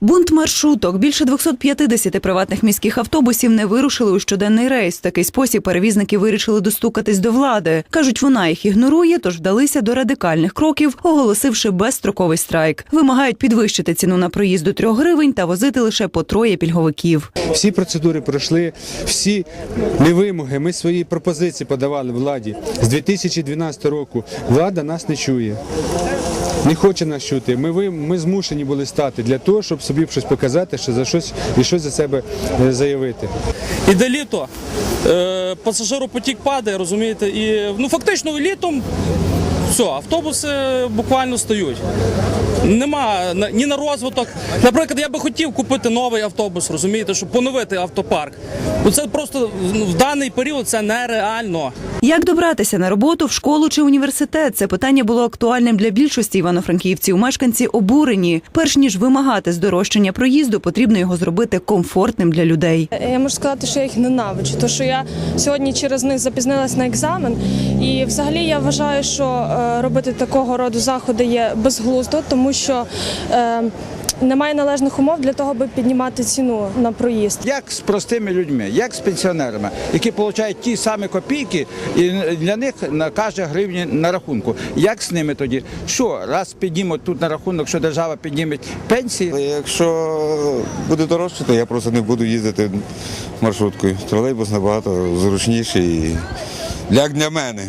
Бунт маршруток. Більше 250 приватних міських автобусів не вирушили у щоденний рейс. В такий спосіб перевізники вирішили достукатись до влади. Кажуть, вона їх ігнорує, тож вдалися до радикальних кроків, оголосивши безстроковий страйк. Вимагають підвищити ціну на проїзд до 3 гривень та возити лише по троє пільговиків. Всі процедури пройшли, всі не вимоги. Ми свої пропозиції подавали владі з 2012 року. Влада нас не чує. Не хоче нас чути. Ми, ви- ми змушені були стати для того, щоб собі щось показати, що за щось і щось за себе е, заявити. Іде літо, е, пасажиропотік падає, розумієте, і ну фактично літом все, автобуси буквально стають. Нема на- ні на розвиток. Наприклад, я би хотів купити новий автобус, розумієте, щоб поновити автопарк. Це просто ну, в даний період це нереально. Як добратися на роботу, в школу чи університет? Це питання було актуальним для більшості івано-франківців. Мешканці обурені. Перш ніж вимагати здорожчання проїзду, потрібно його зробити комфортним для людей. Я можу сказати, що я їх ненавиджу, тому що я сьогодні через них запізнилась на екзамен. І взагалі я вважаю, що е, робити такого роду заходи є безглуздо, тому що е, немає належних умов для того, аби піднімати ціну на проїзд. Як з простими людьми, як з пенсіонерами, які отримують ті самі копійки, і для них на каже гривні на рахунку. Як з ними тоді? Що раз піднімуть тут на рахунок, що держава підніме пенсії? Якщо буде дорожче, то я просто не буду їздити маршруткою. Тролейбус набагато зручніший. Як для мене,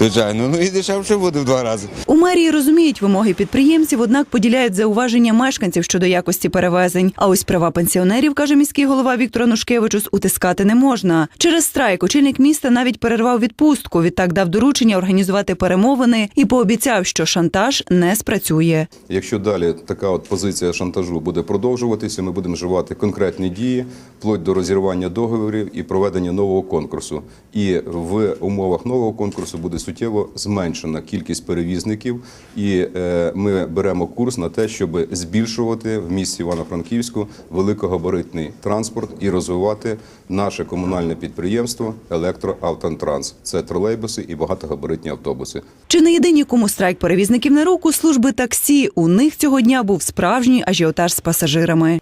звичайно. Ну і дешевше буде в два рази. У мерії розуміють вимоги підприємців, однак поділяють зауваження мешканців щодо якості перевезень. А ось права пенсіонерів, каже міський голова Віктор Анушкевичус, утискати не можна. Через страйк очільник міста навіть перервав відпустку. Відтак дав доручення організувати перемовини і пообіцяв, що шантаж не спрацює. Якщо далі така от позиція шантажу буде продовжуватися, ми будемо вживати конкретні дії, вплоть до розірвання договорів і проведення нового конкурсу. І в умовах нового конкурсу буде суттєво зменшена кількість перевізників, і е, ми беремо курс на те, щоб збільшувати в місті Івано-Франківську великогабаритний транспорт і розвивати наше комунальне підприємство Електроавтотранс. Це тролейбуси і багатогабаритні автобуси. Чи не єдині, кому страйк перевізників на руку служби таксі? У них цього дня був справжній ажіотаж з пасажирами.